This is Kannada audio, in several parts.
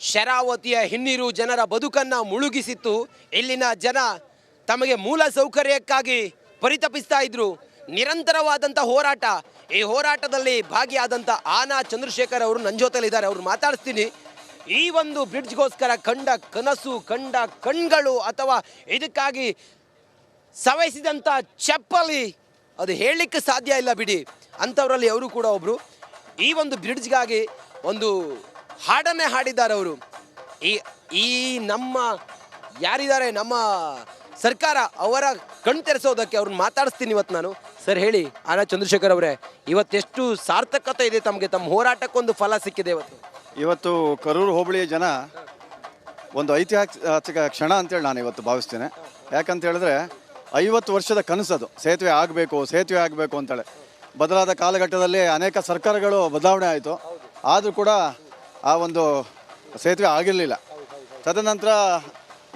ಶರಾವತಿಯ ಹಿನ್ನೀರು ಜನರ ಬದುಕನ್ನು ಮುಳುಗಿಸಿತ್ತು. ಇಲ್ಲಿನ ಜನ ತಮಗೆ ಮೂಲ ಸೌಕರ್ಯಕ್ಕಾಗಿ ಪರಿತಪಿಸ್ತಾ ಇದ್ರು. ನಿರಂತರವಾದಂಥ ಹೋರಾಟ. ಈ ಹೋರಾಟದಲ್ಲಿ ಭಾಗಿಯಾದಂಥ ಆನಾ ಚಂದ್ರಶೇಖರ್ ಅವರು ನನ್ನ ಜೊತೆಲಿದ್ದಾರೆ. ಅವ್ರು ಮಾತಾಡಿಸ್ತೀನಿ. ಈ ಒಂದು ಬ್ರಿಡ್ಜ್ಗೋಸ್ಕರ ಕಂಡ ಕನಸು, ಕಂಡ ಕಣ್ಗಳು ಅಥವಾ ಇದಕ್ಕಾಗಿ ಸವಯಿಸಿದಂಥ ಚಪ್ಪಲಿ, ಅದು ಹೇಳಲಿಕ್ಕೆ ಸಾಧ್ಯ ಇಲ್ಲ ಬಿಡಿ. ಅಂಥವರಲ್ಲಿ ಅವರು ಕೂಡ ಒಬ್ಬರು ಈ ಒಂದು ಬ್ರಿಡ್ಜ್ಗಾಗಿ ಒಂದು ಹಾಡನ್ನೇ ಹಾಡಿದ್ದಾರೆ ಅವರು. ಈ ಈ ನಮ್ಮ ಯಾರಿದ್ದಾರೆ? ನಮ್ಮ ಸರ್ಕಾರ ಅವರ ಕಣ್ ತೆರೆಸೋದಕ್ಕೆ ಅವ್ರನ್ನ ಮಾತಾಡಿಸ್ತೀನಿ ಇವತ್ತು ನಾನು. ಸರ್ ಹೇಳಿ ಆನಾ ಚಂದ್ರಶೇಖರ್ ಅವರೇ, ಇವತ್ತೆಷ್ಟು ಸಾರ್ಥಕತೆ ಇದೆ ತಮಗೆ ತಮ್ಮ ಹೋರಾಟಕ್ಕೊಂದು ಫಲ ಸಿಕ್ಕಿದೆ ಇವತ್ತು. ಇವತ್ತು ಕರೂರು ಹೋಬಳಿಯ ಜನ ಒಂದು ಐತಿಹಾಸಿಕ ಕ್ಷಣ ಅಂತೇಳಿ ನಾನು ಇವತ್ತು ಭಾವಿಸ್ತೇನೆ. ಯಾಕಂತ ಹೇಳಿದ್ರೆ ಐವತ್ತು ವರ್ಷದ ಕನಸದು. ಸೇತುವೆ ಆಗಬೇಕು ಸೇತುವೆ ಆಗಬೇಕು ಅಂತೇಳಿ. ಬದಲಾದ ಕಾಲಘಟ್ಟದಲ್ಲಿ ಅನೇಕ ಸರ್ಕಾರಗಳು ಬದಲಾವಣೆ ಆಯಿತು. ಆದರೂ ಕೂಡ ಆ ಒಂದು ಸೇತುವೆ ಆಗಿರಲಿಲ್ಲ. ತದನಂತರ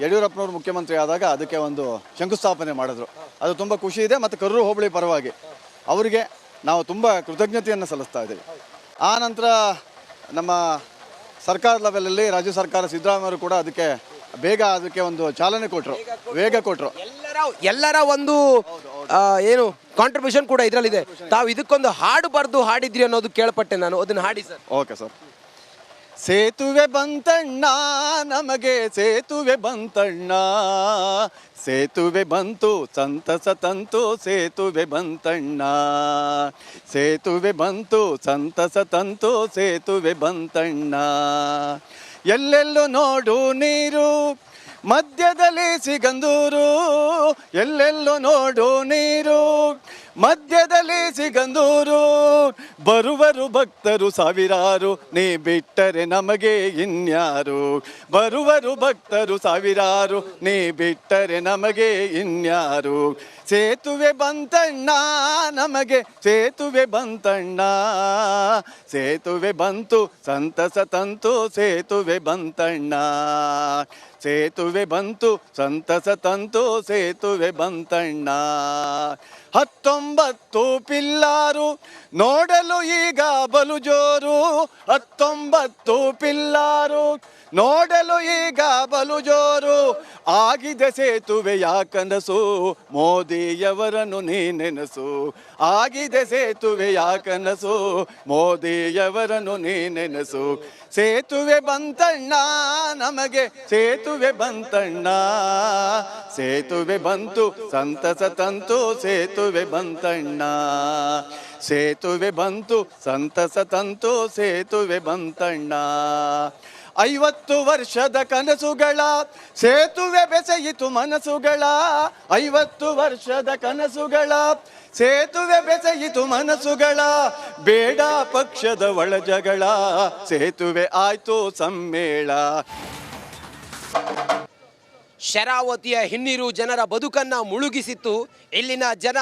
ಯಡಿಯೂರಪ್ಪನವರು ಮುಖ್ಯಮಂತ್ರಿ ಆದಾಗ ಅದಕ್ಕೆ ಒಂದು ಶಂಕುಸ್ಥಾಪನೆ ಮಾಡಿದ್ರು. ಅದು ತುಂಬ ಖುಷಿ ಇದೆ ಮತ್ತು ಕರೂರು ಹೋಬಳಿ ಪರವಾಗಿ ಅವರಿಗೆ ನಾವು ತುಂಬ ಕೃತಜ್ಞತೆಯನ್ನು ಸಲ್ಲಿಸ್ತಾ ಇದ್ದೀವಿ. ಆ ನಂತರ ನಮ್ಮ ಸರ್ಕಾರ ಲೆವೆಲಲ್ಲಿ ರಾಜ್ಯ ಸರ್ಕಾರ ಸಿದ್ದರಾಮಯ್ಯವರು ಕೂಡ ಅದಕ್ಕೆ ಬೇಗ ಅದಕ್ಕೆ ಒಂದು ಚಾಲನೆ ಕೊಟ್ಟರು ವೇಗ ಕೊಟ್ಟರು ಎಲ್ಲರ ಎಲ್ಲರ ಒಂದು ಏನು ಕಾಂಟ್ರಿಬ್ಯೂಷನ್ ಕೂಡ ಇದರಲ್ಲಿದೆ. ತಾವು ಇದಕ್ಕೊಂದು ಹಾಡು ಬರೆದು ಹಾಡಿದ್ರಿ ಅನ್ನೋದು ಕೇಳ್ಪಟ್ಟೆ ನಾನು. ಅದನ್ನು ಹಾಡಿ ಸರ್. Okay sir. ಸೇತುವೆ ಬಂತಣ್ಣ, ನಮಗೆ ಸೇತುವೆ ಬಂತಣ್ಣ. ಸೇತುವೆ ಬಂತು, ಸಂತಸ ತಂತು, ಸೇತುವೆ ಬಂತಣ್ಣ. ಸೇತುವೆ ಬಂತು, ಸಂತಸ ತಂತು, ಸೇತುವೆ ಬಂತಣ್ಣ. ಎಲ್ಲೆಲ್ಲೂ ನೋಡು ನೀರು ಮಧ್ಯದಲ್ಲಿ ಸಿಗಂದೂರು, ಎಲ್ಲೆಲ್ಲೋ ನೋಡು ನೀರು. ಮಧ್ಯದಲ್ಲಿ ಸಿಗಂದೂರು, ಬರುವರು ಭಕ್ತರು ಸಾವಿರಾರು, ನೀ ಬಿಟ್ಟರೆ ನಮಗೆ ಇನ್ಯಾರು? ಬರುವರು ಭಕ್ತರು ಸಾವಿರಾರು, ನೀ ಬಿಟ್ಟರೆ ನಮಗೆ ಇನ್ಯಾರು? ಸೇತುವೆ ಬಂತಣ್ಣ, ನಮಗೆ ಸೇತುವೆ ಬಂತಣ್ಣ. ಸೇತುವೆ ಬಂತು, ಸಂತಸ ತಂತು, ಸೇತುವೆ ಬಂತಣ್ಣ. ಸೇತುವೆ ಬಂತು, ಸಂತಸ ತಂತು, ಸೇತುವೆ ಬಂತಣ್ಣ. ಹತ್ತೊಂಬತ್ತು ಪಿಲ್ಲಾರು, ನೋಡಲು ಈಗ ಬಲು ಜೋರು. ಹತ್ತೊಂಬತ್ತು ಪಿಲ್ಲಾರು, ನೋಡಲು ಈಗ ಬಲು ಜೋರು. ಆಗಿದೆ ಸೇತುವೆಯ ಕನಸು, ಮೋದಿಯವರನ್ನು ನೀ ನೆನಸು. ಆಗಿದೆ ಸೇತುವೆಯ ಕನಸು, ಮೋದಿಯವರನ್ನು ನೀ ನೆನಸು. ಸೇತುವೆ ಬಂತಣ್ಣ, ನಮಗೆ ಸೇತುವೆ ಬಂತಣ್ಣ. ಸೇತುವೆ ಬಂತು, ಸಂತಸ ತಂತು, ಸೇತುವೆ ಬಂತಣ್ಣ. ಸೇತುವೆ ಬಂತು, ಸಂತಸ ತಂತು, ಸೇತುವೆ ಬಂತಣ್ಣ. ಐವತ್ತು ವರ್ಷದ ಕನಸುಗಳ, ಸೇತುವೆ ಬೆಸೆಯಿತು ಮನಸ್ಸುಗಳ. ಐವತ್ತು ವರ್ಷದ ಕನಸುಗಳ, ಸೇತುವೆ ಬೆಸೆಯಿತು ಮನಸ್ಸುಗಳ. ಬೇಡ ಪಕ್ಷದ ಒಳಜಗಳ, ಸೇತುವೆ ಆಯ್ತು ಸಮ್ಮೇಳ. ಶರಾವತಿಯ ಹಿನ್ನೀರು ಜನರ ಬದುಕನ್ನ ಮುಳುಗಿಸಿತ್ತು. ಇಲ್ಲಿನ ಜನ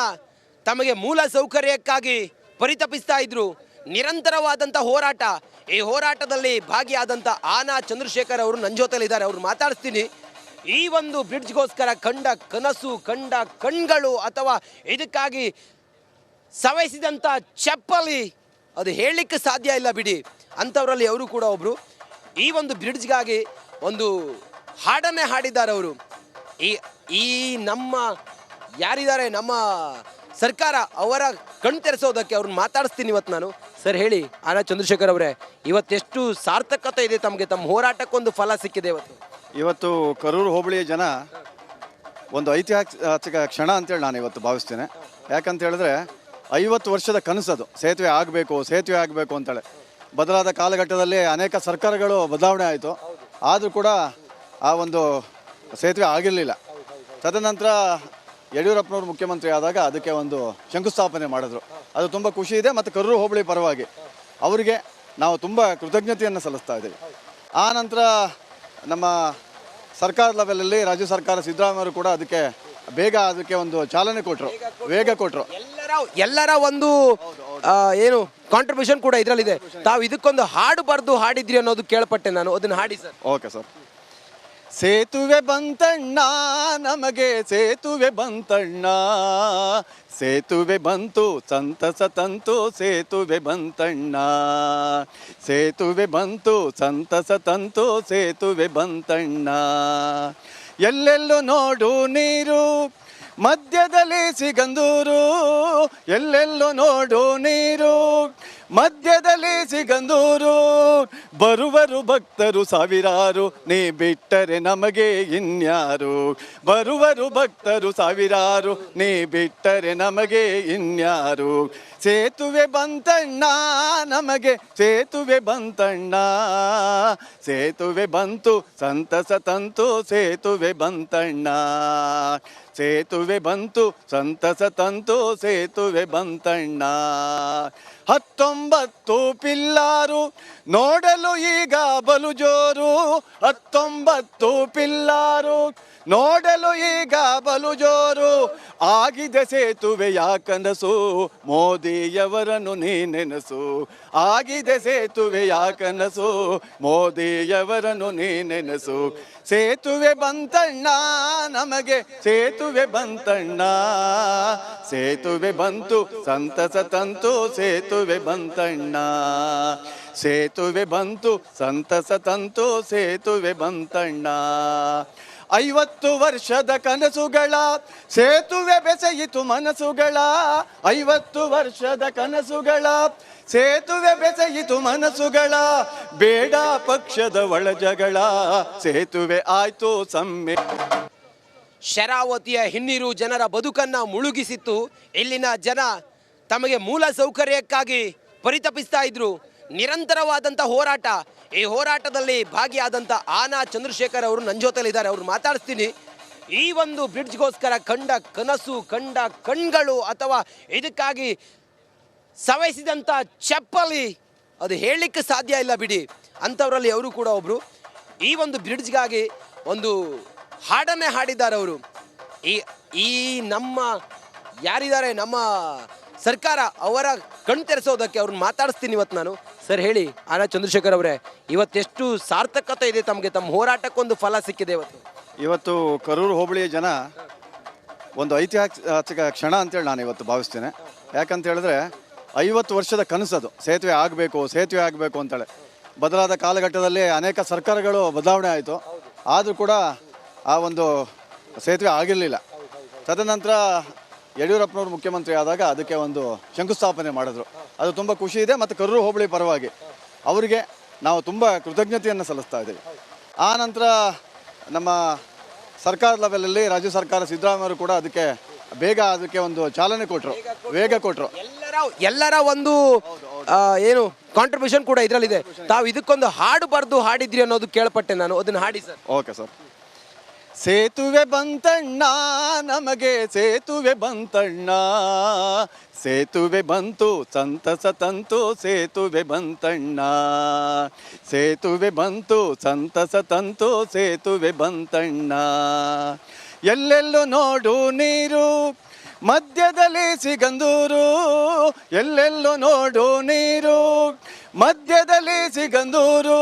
ತಮಗೆ ಮೂಲ ಸೌಕರ್ಯಕ್ಕಾಗಿ ಪರಿತಪಿಸ್ತಾ ಇದ್ರು. ನಿರಂತರವಾದಂಥ ಹೋರಾಟ. ಈ ಹೋರಾಟದಲ್ಲಿ ಭಾಗಿಯಾದಂಥ ಆನಾ ಚಂದ್ರಶೇಖರ್ ಅವರು ನನ್ನ ಜೊತೆಲಿದ್ದಾರೆ. ಅವ್ರು ಮಾತಾಡಿಸ್ತೀನಿ. ಈ ಒಂದು ಬ್ರಿಡ್ಜ್ಗೋಸ್ಕರ ಕಂಡ ಕನಸು, ಕಂಡ ಕಣ್ಗಳು ಅಥವಾ ಇದಕ್ಕಾಗಿ ಸವಯಿಸಿದಂಥ ಚಪ್ಪಲಿ, ಅದು ಹೇಳಲಿಕ್ಕೆ ಸಾಧ್ಯ ಇಲ್ಲ ಬಿಡಿ. ಅಂಥವರಲ್ಲಿ ಅವರು ಕೂಡ ಒಬ್ಬರು ಈ ಒಂದು ಬ್ರಿಡ್ಜ್ಗಾಗಿ ಒಂದು ಹಾಡನ್ನೇ ಹಾಡಿದ್ದಾರೆ ಅವರು. ಈ ಈ ನಮ್ಮ ಯಾರಿದ್ದಾರೆ? ನಮ್ಮ ಸರ್ಕಾರ ಅವರ ಕಣ್ ತೆರೆಸೋದಕ್ಕೆ ಅವ್ರನ್ನ ಮಾತಾಡಿಸ್ತೀನಿ ಇವತ್ತು ನಾನು. ಸರ್ ಹೇಳಿ ಆರ ಚಂದ್ರಶೇಖರ್ ಅವರೇ, ಇವತ್ತೆಷ್ಟು ಸಾರ್ಥಕತೆ ಇದೆ ತಮಗೆ, ತಮ್ಮ ಹೋರಾಟಕ್ಕೊಂದು ಫಲ ಸಿಕ್ಕಿದೆ ಇವತ್ತು. ಇವತ್ತು ಕರೂರು ಹೋಬಳಿಯ ಜನ ಒಂದು ಐತಿಹಾಸಿಕ ಕ್ಷಣ ಅಂತೇಳಿ ನಾನು ಇವತ್ತು ಭಾವಿಸ್ತೇನೆ. ಯಾಕಂತ ಹೇಳಿದ್ರೆ ಐವತ್ತು ವರ್ಷದ ಕನಸದು. ಸೇತುವೆ ಆಗಬೇಕು ಸೇತುವೆ ಆಗಬೇಕು ಅಂತೇಳಿ. ಬದಲಾದ ಕಾಲಘಟ್ಟದಲ್ಲಿ ಅನೇಕ ಸರ್ಕಾರಗಳು ಬದಲಾವಣೆ ಆಯಿತು. ಆದರೂ ಕೂಡ ಆ ಒಂದು ಸೇತುವೆ ಆಗಿರಲಿಲ್ಲ. ತದನಂತರ ಯಡಿಯೂರಪ್ಪನವರು ಮುಖ್ಯಮಂತ್ರಿ ಆದಾಗ ಅದಕ್ಕೆ ಒಂದು ಶಂಕುಸ್ಥಾಪನೆ ಮಾಡಿದ್ರು. ಅದು ತುಂಬ ಖುಷಿ ಇದೆ ಮತ್ತು ಕರೂರು ಹೋಬಳಿ ಪರವಾಗಿ ಅವರಿಗೆ ನಾವು ತುಂಬ ಕೃತಜ್ಞತೆಯನ್ನು ಸಲ್ಲಿಸ್ತಾ ಇದ್ದೀವಿ. ಆ ನಂತರ ನಮ್ಮ ಸರ್ಕಾರ ಲೆವೆಲಲ್ಲಿ ರಾಜ್ಯ ಸರ್ಕಾರ ಸಿದ್ದರಾಮಯ್ಯವರು ಕೂಡ ಅದಕ್ಕೆ ಬೇಗ ಅದಕ್ಕೆ ಒಂದು ಚಾಲನೆ ಕೊಟ್ಟರು ವೇಗ ಕೊಟ್ಟರು ಎಲ್ಲರ ಎಲ್ಲರ ಒಂದು ಏನು ಕಾಂಟ್ರಿಬ್ಯೂಷನ್ ಕೂಡ ಇದರಲ್ಲಿದೆ. ತಾವು ಇದಕ್ಕೊಂದು ಹಾಡು ಬರೆದು ಹಾಡಿದ್ರಿ ಅನ್ನೋದು ಕೇಳ್ಪಟ್ಟೆ ನಾನು. ಅದನ್ನು ಹಾಡಿ ಸರ್. Okay sir. ಸೇತುವೆ ಬಂತಣ್ಣ, ನಮಗೆ ಸೇತುವೆ ಬಂತಣ್ಣ. ಸೇತುವೆ ಬಂತು, ಸಂತಸ ತಂತು, ಸೇತುವೆ ಬಂತಣ್ಣ. ಸೇತುವೆ ಬಂತು, ಸಂತಸ ತಂತು, ಸೇತುವೆ ಬಂತಣ್ಣ. ಎಲ್ಲೆಲ್ಲೂ ನೋಡು ನೀರು ಮಧ್ಯದಲ್ಲಿ ಸಿಗಂದೂರು, ಎಲ್ಲೆಲ್ಲೋ ನೋಡು ನೀರು. ಮಧ್ಯದಲ್ಲಿ ಸಿಗಂದೂರು, ಬರುವರು ಭಕ್ತರು ಸಾವಿರಾರು, ನೀ ಬಿಟ್ಟರೆ ನಮಗೆ ಇನ್ಯಾರು? ಬರುವರು ಭಕ್ತರು ಸಾವಿರಾರು, ನೀ ಬಿಟ್ಟರೆ ನಮಗೆ ಇನ್ಯಾರು? ಸೇತುವೆ ಬಂತಣ್ಣ, ನಮಗೆ ಸೇತುವೆ ಬಂತಣ್ಣ. ಸೇತುವೆ ಬಂತು, ಸಂತಸ ತಂತು, ಸೇತುವೆ ಬಂತಣ್ಣ. ಸೇತುವೆ ಬಂತು, ಸಂತಸ ತಂತು, ಸೇತುವೆ ಬಂತಣ್ಣ. ಹತ್ತೊಂಬತ್ತು ಪಿಲ್ಲಾರು, ನೋಡಲು ಈಗ ಬಲು ಜೋರು. ಹತ್ತೊಂಬತ್ತು ಪಿಲ್ಲಾರು, ನೋಡಲು ಈಗ ಬಲು ಜೋರು. ಆಗಿದೆ ಸೇತುವೆಯ ಕನಸು, ಮೋದಿಯವರನ್ನು ನೀ ನೆನಸು. ಆಗಿದೆ ಸೇತುವೆಯ ಕನಸು, ಮೋದಿಯವರನ್ನು ನೀ ನೆನಸು. ಸೇತುವೆ ಬಂತಣ್ಣ, ನಮಗೆ ಸೇತುವೆ ಬಂತಣ್ಣ. ಸೇತುವೆ ಬಂತು, ಸಂತಸ ತಂತು, ಸೇತುವೆ ಬಂತಣ್ಣ. ಸೇತುವೆ ಬಂತು, ಸಂತಸ ತಂತು, ಸೇತುವೆ ಬಂತಣ್ಣ. ಐವತ್ತು ವರ್ಷದ ಕನಸುಗಳ, ಸೇತುವೆ ಬೆಸೆಯಿತು ಮನಸ್ಸುಗಳ ಐವತ್ತು ವರ್ಷದ ಕನಸುಗಳ, ಸೇತುವೆ ಬೆಸೆಯಿತು ಮನಸ್ಸುಗಳ ಬೇಡ ಪಕ್ಷದ ಒಳಜಗಳ, ಸೇತುವೆ ಆಯ್ತು ಸಮ್ಮೆ. ಶರಾವತಿಯ ಹಿನ್ನೀರು ಜನರ ಬದುಕನ್ನು ಮುಳುಗಿಸಿತ್ತು. ಇಲ್ಲಿನ ಜನ ತಮಗೆ ಮೂಲ ಸೌಕರ್ಯಕ್ಕಾಗಿ ಪರಿತಪಿಸ್ತಾ ಇದ್ರು. ನಿರಂತರವಾದಂಥ ಹೋರಾಟ. ಈ ಹೋರಾಟದಲ್ಲಿ ಭಾಗಿಯಾದಂಥ ಆನಾ ಚಂದ್ರಶೇಖರ್ ಅವರು ನನ್ನ ಜೊತೆಲಿದ್ದಾರೆ. ಅವ್ರು ಮಾತಾಡಿಸ್ತೀನಿ. ಈ ಒಂದು ಬ್ರಿಡ್ಜ್ಗೋಸ್ಕರ ಕಂಡ ಕನಸು, ಕಂಡ ಕಣ್ಗಳು ಅಥವಾ ಇದಕ್ಕಾಗಿ ಸವಯಿಸಿದಂಥ ಚಪ್ಪಲಿ, ಅದು ಹೇಳಲಿಕ್ಕೆ ಸಾಧ್ಯ ಇಲ್ಲ ಬಿಡಿ. ಅಂಥವರಲ್ಲಿ ಅವರು ಕೂಡ ಒಬ್ಬರು ಈ ಒಂದು ಬ್ರಿಡ್ಜ್ಗಾಗಿ ಒಂದು ಹಾಡನ್ನೇ ಹಾಡಿದ್ದಾರೆ ಅವರು. ಈ ಈ ನಮ್ಮ ಯಾರಿದ್ದಾರೆ? ನಮ್ಮ ಸರ್ಕಾರ ಅವರ ಕಣ್ ತೆರೆಸೋದಕ್ಕೆ ಅವ್ರನ್ನ ಮಾತಾಡಿಸ್ತೀನಿ ಇವತ್ತು ನಾನು. ಸರ್ ಹೇಳಿ ಆನಾ ಚಂದ್ರಶೇಖರ್ ಅವರೇ, ಇವತ್ತೆಷ್ಟು ಸಾರ್ಥಕತೆ ಇದೆ ತಮಗೆ ತಮ್ಮ ಹೋರಾಟಕ್ಕೊಂದು ಫಲ ಸಿಕ್ಕಿದೆ ಇವತ್ತು. ಇವತ್ತು ಕರೂರು ಹೋಬಳಿಯ ಜನ ಒಂದು ಐತಿಹಾಸಿಕ ಕ್ಷಣ ಅಂತೇಳಿ ನಾನು ಇವತ್ತು ಭಾವಿಸ್ತೇನೆ. ಯಾಕಂತ ಹೇಳಿದ್ರೆ ಐವತ್ತು ವರ್ಷದ ಕನಸದು. ಸೇತುವೆ ಆಗಬೇಕು ಸೇತುವೆ ಆಗಬೇಕು ಅಂತೇಳಿ. ಬದಲಾದ ಕಾಲಘಟ್ಟದಲ್ಲಿ ಅನೇಕ ಸರ್ಕಾರಗಳು ಬದಲಾವಣೆ ಆಯಿತು. ಆದರೂ ಕೂಡ ಆ ಒಂದು ಸೇತುವೆ ಆಗಿರಲಿಲ್ಲ. ತದನಂತರ ಯಡಿಯೂರಪ್ಪನವರು ಮುಖ್ಯಮಂತ್ರಿ ಆದಾಗ ಅದಕ್ಕೆ ಒಂದು ಶಂಕುಸ್ಥಾಪನೆ ಮಾಡಿದ್ರು. ಅದು ತುಂಬ ಖುಷಿ ಇದೆ ಮತ್ತು ಕರೂರು ಹೋಬಳಿ ಪರವಾಗಿ ಅವರಿಗೆ ನಾವು ತುಂಬ ಕೃತಜ್ಞತೆಯನ್ನು ಸಲ್ಲಿಸ್ತಾ ಇದ್ದೀವಿ. ಆ ನಂತರ ನಮ್ಮ ಸರ್ಕಾರ ಲೆವೆಲಲ್ಲಿ ರಾಜ್ಯ ಸರ್ಕಾರ ಸಿದ್ದರಾಮಯ್ಯವರು ಕೂಡ ಅದಕ್ಕೆ ಬೇಗ ಅದಕ್ಕೆ ಒಂದು ಚಾಲನೆ ಕೊಟ್ಟರು ವೇಗ ಕೊಟ್ಟರು ಎಲ್ಲರ ಎಲ್ಲರ ಒಂದು ಏನು ಕಾಂಟ್ರಿಬ್ಯೂಷನ್ ಕೂಡ ಇದರಲ್ಲಿದೆ. ತಾವು ಇದಕ್ಕೊಂದು ಹಾಡು ಬರೆದು ಹಾಡಿದ್ರಿ ಅನ್ನೋದು ಕೇಳ್ಪಟ್ಟೆ ನಾನು. ಅದನ್ನು ಹಾಡಿ ಸರ್. Okay sir. ಸೇತುವೆ ಬಂತಣ್ಣ, ನಮಗೆ ಸೇತುವೆ ಬಂತಣ್ಣ. ಸೇತುವೆ ಬಂತು, ಸಂತಸ ತಂತು, ಸೇತುವೆ ಬಂತಣ್ಣ. ಸೇತುವೆ ಬಂತು, ಸಂತಸ ತಂತು, ಸೇತುವೆ ಬಂತಣ್ಣ. ಎಲ್ಲೆಲ್ಲೂ ನೋಡು ನೀರು ಮಧ್ಯದಲ್ಲಿ ಸಿಗಂದೂರು, ಎಲ್ಲೆಲ್ಲೋ ನೋಡು ನೀರು. ಮಧ್ಯದಲ್ಲಿ ಸಿಗಂದೂರು,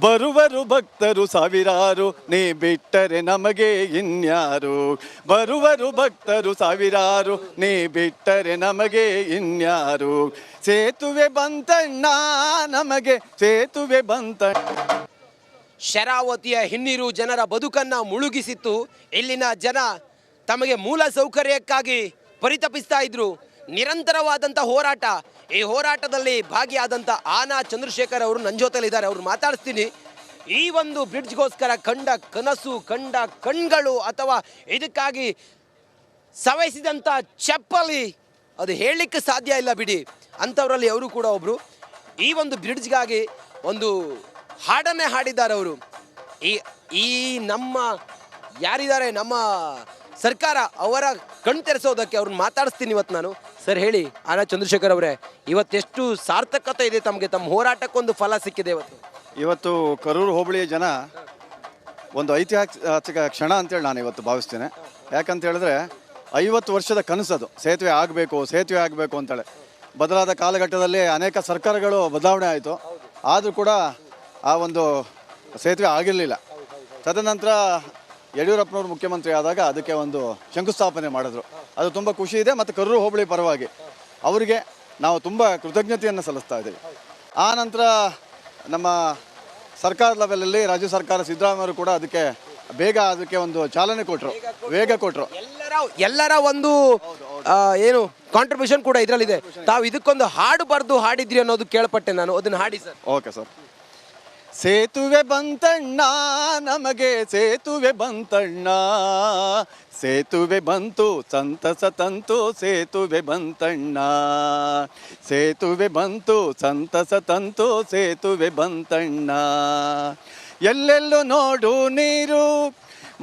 ಬರುವರು ಭಕ್ತರು ಸಾವಿರಾರು, ನೀ ಬಿಟ್ಟರೆ ನಮಗೆ ಇನ್ಯಾರು? ಬರುವರು ಭಕ್ತರು ಸಾವಿರಾರು, ನೀ ಬಿಟ್ಟರೆ ನಮಗೆ ಇನ್ಯಾರು? ಸೇತುವೆ ಬಂತಣ್ಣ, ನಮಗೆ ಸೇತುವೆ ಬಂತಣ್ಣ. ಶರಾವತಿಯ ಹಿನ್ನೀರು ಜನರ ಬದುಕನ್ನ ಮುಳುಗಿಸಿತ್ತು. ಇಲ್ಲಿನ ಜನ ತಮಗೆ ಮೂಲ ಸೌಕರ್ಯಕ್ಕಾಗಿ ಪರಿತಪಿಸ್ತಾ ಇದ್ರು. ನಿರಂತರವಾದಂಥ ಹೋರಾಟ. ಈ ಹೋರಾಟದಲ್ಲಿ ಭಾಗಿಯಾದಂಥ ಆನಾ ಚಂದ್ರಶೇಖರ್ ಅವರು ನನ್ನ ಜೊತೆಲಿದ್ದಾರೆ, ಅವ್ರು ಮಾತಾಡಿಸ್ತೀನಿ. ಈ ಒಂದು ಬ್ರಿಡ್ಜ್ಗೋಸ್ಕರ ಕಂಡ ಕನಸು, ಕಂಡ ಕಣ್ಗಳು ಅಥವಾ ಇದಕ್ಕಾಗಿ ಸವಯಿಸಿದಂಥ ಚಪ್ಪಲಿ, ಅದು ಹೇಳಲಿಕ್ಕೆ ಸಾಧ್ಯ ಇಲ್ಲ ಬಿಡಿ. ಅಂಥವರಲ್ಲಿ ಅವರು ಕೂಡ ಒಬ್ಬರು ಈ ಒಂದು ಬ್ರಿಡ್ಜ್ಗಾಗಿ ಒಂದು ಹಾಡನ್ನೇ ಹಾಡಿದ್ದಾರೆ ಅವರು. ಈ ಈ ನಮ್ಮ ಯಾರಿದ್ದಾರೆ? ನಮ್ಮ ಸರ್ಕಾರ ಅವರ ಕಣ್ ತೆರೆಸೋದಕ್ಕೆ ಅವ್ರನ್ನ ಮಾತಾಡಿಸ್ತೀನಿ ಇವತ್ತು ನಾನು. ಸರ್ ಹೇಳಿ ಆನಾ ಚಂದ್ರಶೇಖರ್ ಅವರೇ, ಇವತ್ತೆಷ್ಟು ಸಾರ್ಥಕತೆ ಇದೆ ತಮಗೆ ತಮ್ಮ ಹೋರಾಟಕ್ಕೊಂದು ಫಲ ಸಿಕ್ಕಿದೆ ಇವತ್ತು. ಇವತ್ತು ಕರೂರು ಹೋಬಳಿಯ ಜನ ಒಂದು ಐತಿಹಾಸಿಕ ಕ್ಷಣ ಅಂತೇಳಿ ನಾನು ಇವತ್ತು ಭಾವಿಸ್ತೇನೆ. ಯಾಕಂತ ಹೇಳಿದ್ರೆ ಐವತ್ತು ವರ್ಷದ ಕನಸದು, ಸೇತುವೆ ಆಗಬೇಕು ಸೇತುವೆ ಆಗಬೇಕು ಅಂತೇಳಿ. ಬದಲಾದ ಕಾಲಘಟ್ಟದಲ್ಲಿ ಅನೇಕ ಸರ್ಕಾರಗಳು ಬದಲಾವಣೆ ಆಯಿತು. ಆದರೂ ಕೂಡ ಆ ಒಂದು ಸೇತುವೆ ಆಗಿರಲಿಲ್ಲ. ತದನಂತರ ಯಡಿಯೂರಪ್ಪನವರು ಮುಖ್ಯಮಂತ್ರಿ ಆದಾಗ ಅದಕ್ಕೆ ಒಂದು ಶಂಕುಸ್ಥಾಪನೆ ಮಾಡಿದ್ರು. ಅದು ತುಂಬ ಖುಷಿ ಇದೆ ಮತ್ತು ಕರೂರು ಹೋಬಳಿ ಪರವಾಗಿ ಅವರಿಗೆ ನಾವು ತುಂಬ ಕೃತಜ್ಞತೆಯನ್ನು ಸಲ್ಲಿಸ್ತಾ ಇದ್ದೀವಿ. ಆ ನಂತರ ನಮ್ಮ ಸರ್ಕಾರ ಲೆವೆಲಲ್ಲಿ ರಾಜ್ಯ ಸರ್ಕಾರ ಸಿದ್ದರಾಮಯ್ಯವರು ಕೂಡ ಅದಕ್ಕೆ ಬೇಗ ಅದಕ್ಕೆ ಒಂದು ಚಾಲನೆ ಕೊಟ್ಟರು ವೇಗ ಕೊಟ್ಟರು ಎಲ್ಲರ ಎಲ್ಲರ ಒಂದು ಏನು ಕಾಂಟ್ರಿಬ್ಯೂಷನ್ ಕೂಡ ಇದರಲ್ಲಿದೆ. ತಾವು ಇದಕ್ಕೊಂದು ಹಾಡು ಬರೆದು ಹಾಡಿದ್ರಿ ಅನ್ನೋದು ಕೇಳ್ಪಟ್ಟೆ ನಾನು. ಅದನ್ನು ಹಾಡಿ ಸರ್. Okay sir. ಸೇತುವೆ ಬಂತಣ್ಣ, ನಮಗೆ ಸೇತುವೆ ಬಂತಣ್ಣ. ಸೇತುವೆ ಬಂತು, ಸಂತಸ ತಂತು, ಸೇತುವೆ ಬಂತಣ್ಣ. ಸೇತುವೆ ಬಂತು, ಸಂತಸ ತಂತು, ಸೇತುವೆ ಬಂತಣ್ಣ. ಎಲ್ಲೆಲ್ಲೂ ನೋಡು ನೀರು